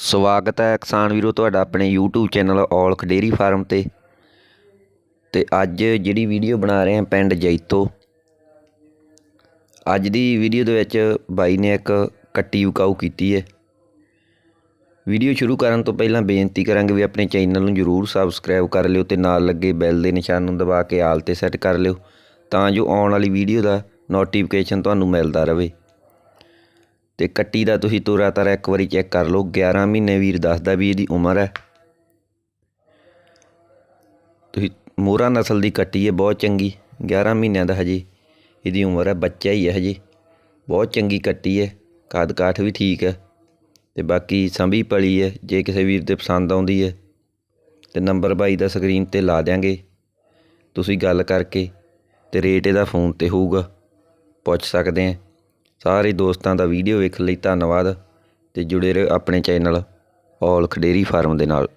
ਸਵਾਗਤ ਹੈ ਕਿਸਾਨ ਵੀਰੋ ਤੁਹਾਡਾ ਆਪਣੇ YouTube channel Aulakh dairy farm ਤੇ। ਤੇ ਅੱਜ ਜਿਹੜੀ ਵੀਡੀਓ ਬਣਾ ਰਹੇ ਹਾਂ ਪਿੰਡ ਜੈਤੋ। ਅੱਜ ਦੀ ਵੀਡੀਓ ਦੇ ਵਿੱਚ ਬਾਈ ਨੇ ਇੱਕ ਕੱਟੀ ਵਿਕਾਊ ਕੀਤੀ ਹੈ। ਵੀਡੀਓ ਸ਼ੁਰੂ ਕਰਨ ਤੋਂ ਪਹਿਲਾਂ ਬੇਨਤੀ ਕਰਾਂਗੇ ਵੀ ਆਪਣੇ ਚੈਨਲ ਨੂੰ ਜਰੂਰ ਸਬਸਕ੍ਰਾਈਬ ਕਰ ਲਿਓ ਤੇ ਨਾਲ ਲੱਗੇ ਬੈਲ ਦੇ ਨਿਸ਼ਾਨ ਨੂੰ ਦਬਾ ਕੇ ਆਲ ਤੇ ਸੈੱਟ ਕਰ ਲਿਓ ਤਾਂ ਜੋ ਆਉਣ ਵਾਲੀ ਵੀਡੀਓ ਦਾ ਨੋਟੀਫਿਕੇਸ਼ਨ ਤੁਹਾਨੂੰ ਮਿਲਦਾ ਰਹੇ। ਤੇ ਕੱਟੀ ਦਾ ਤੁਸੀਂ ਤੋਰਾ ਤਾਰਾ ਇੱਕ ਵਾਰੀ ਚੈੱਕ ਕਰ ਲਓ 11 ਮਹੀਨੇ ਵੀਰ ਦੱਸਦਾ ਵੀ ਇਹਦੀ ਉਮਰ ਹੈ। ਤੁਸੀਂ ਮੋਰਾ ਨਸਲ ਦੀ ਕੱਟੀ ਹੈ, ਬਹੁਤ ਚੰਗੀ 11 ਮਹੀਨਿਆਂ ਦਾ ਹਜੇ, ਇਹਦੀ ਉਮਰ ਹੈ, ਬੱਚਾ ਹੀ ਹੈ ਹਜੇ, ਬਹੁਤ ਚੰਗੀ ਕੱਟੀ ਹੈ ਕਾਦ ਕਾਠ ਵੀ ਠੀਕ ਹੈ, ਤੇ ਬਾਕੀ ਸੰਭੀ ਪਲੀ ਹੈ, ਜੇ ਕਿਸੇ ਵੀਰ 'ਤੇ ਪਸੰਦ ਆਉਂਦੀ ਹੈ, ਤੇ ਨੰਬਰ ਬਾਈ ਦਾ ਸਕਰੀਨ ਤੇ ਲਾ ਦਿਆਂਗੇ। ਤੁਸੀਂ ਗੱਲ ਕਰਕੇ ਤੇ ਰੇਟ ਇਹਦਾ ਫੋਨ ਤੇ ਹੋਊਗਾ, ਪੁੱਛ ਸਕਦੇ ਆ ਸਾਰੇ ਦੋਸਤਾਂ ਦਾ ਵੀਡੀਓ ਵੇਖਣ ਲਈ ਧੰਨਵਾਦ ਅਤੇ ਜੁੜੇ ਰਹੋ ਆਪਣੇ ਚੈਨਲ ਔਲ ਖਡੇਰੀ ਫਾਰਮ ਦੇ ਨਾਲ।